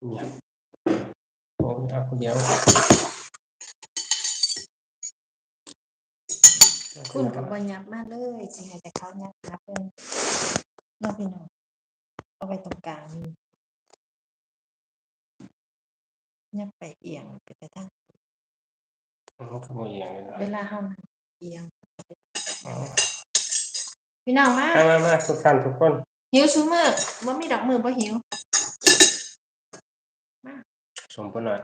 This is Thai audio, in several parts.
เนี่ยโอ้ยเอาคนเดียวคุณกับบอยับมากเลยสิให้แต่เขายับนะเพื่อนนอกพี่น้องเอาไปตรงกลางนี่ยับไปเอียงไปไปทางเขาขโมยอย่างนี้นะเวลาเฮานั่งเอียงอ๋อพี่น้องมามามามาทุกท่านทุกคนหิวซูมือบ่มีดอกมือบ่หิว สมปนหน่อย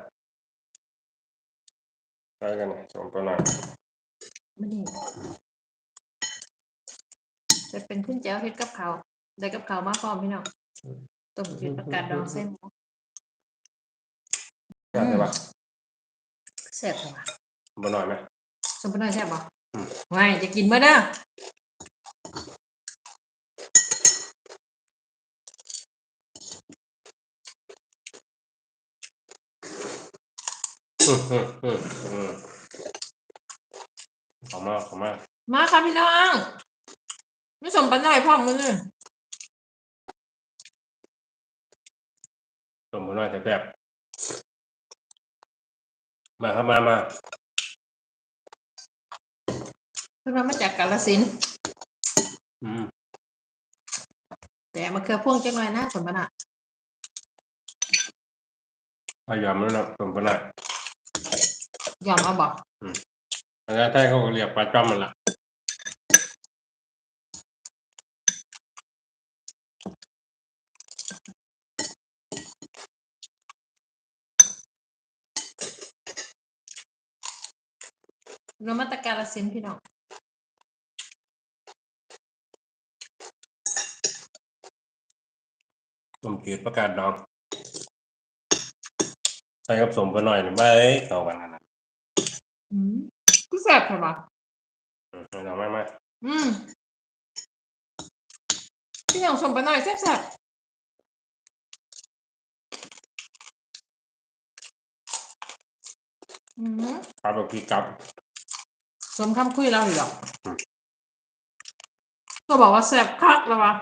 ไปกันหน่อยสมปนหน่อยมื้อนี้จะเป็นขึ้นแจ้วเฮ็ดกับข้าวได้กับข้าวมาพร้อมพี่น้องต้มจืดผักกาดดองใส่หมูอยากได้ปะแซ่บจังว่ะปนหน่อยไหมสมบูรณ์แซ่บบ่อืมว้ายจะกินมื้อเด้อ อืมอืมอืมอืมขอมาขอมามาค่ะพี่น้องมีสมปันหน่อยพร้อมมื้อนี้สมปนหน่อยแต่แบบมาครับมามาเพิ่นว่ามาจากกาฬสินธุ์อืมแต่มะเขือพวงจังหน่อยนะสมบัติพยายามแล้วนะสมปนหน่อย ยอมเอาบอกอันนั้นใช่เขาเรียกปลาจ้อมมันละเรามาตะกาฬสินธุ์พี่น้องสมจืดประกาศดอง ใส่กับสมปนหน่อยหรือไม่เข้ากันนะ นะอืมคือแซ่บใช่ปะอืมเอามามาอืมพี่น้องสมปันหน่อยแซ่บๆอืมปลาแบบกี่กับ สมคำคุยเราอยู่หรอกอืม ก็บอกว่าแซ่บคักแล้ววะ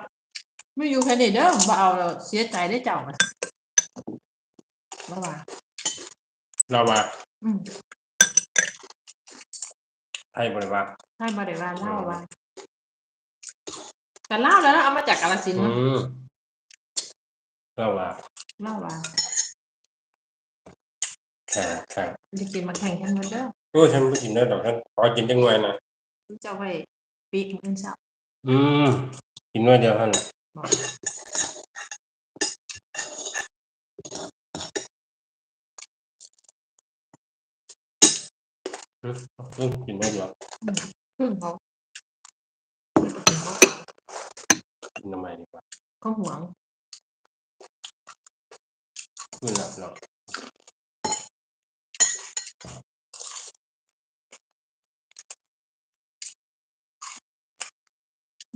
ไม่อยู่แค่นี้เด้อบ่เอาแล้วเสียใจได้เจ้ามันแล้วว่าเรามาอืม ให้บริวารให้บริวารเล่าว่าแต่เล่าแล้วนะเอามาจากกาลสินธุ์อืเนอะมเราว่าเล่าว่าแข่งแข่งจะกินมาแข่งกันหมดเด้อโอ้ยฉันไม่กินได้ดอกฉันขอกินจังหน่วยนะเจะไว้ปีกอื่นเช้าอืมกินหน่วยเดียวเท่านั้นแหละบอก อืมอืมกินหน่วยเดียวพึ่งเขากินทำไมดีกว่าเขาหวงขึ้นหลับหลับ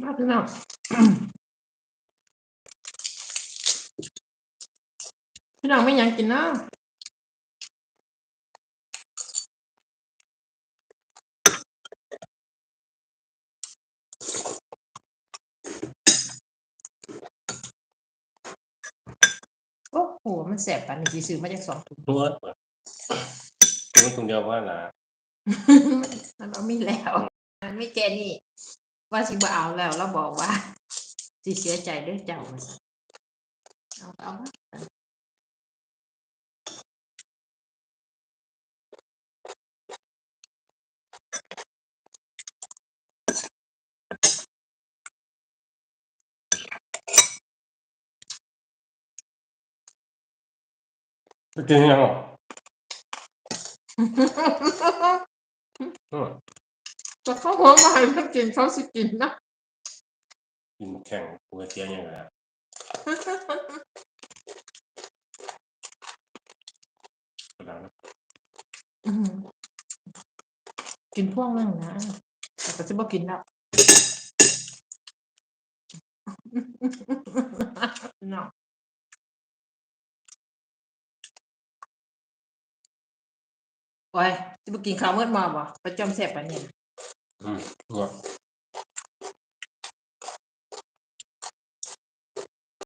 มาพี่น้องพี่น้องไม่หยังกินนะ โอ้โหมันแสบปันนี่สิซื้อมาจากสองถุงนวดนวดตรงเดียวว่าหนามันบ่มีแล้ว มันไม่แกนี่ ว่าสิบ่เอาแล้วเราบอกว่า สิเสียใจเด้วยเจ้าว่าซั่นเอาเอา วะไปกินยังอะอืมแต่เขาหัวมาให้มันกินเขาสิกินนะกินแข่งกูเสียอย่างไรกระดาษอืมกินพ่วงนั่งนะแต่ก็จะบ่กินแล้วเนาะ โอ้ยจะไปกินข้าวเมื่อมาบ่ประจอมแสบปะเนี่ย อืมนว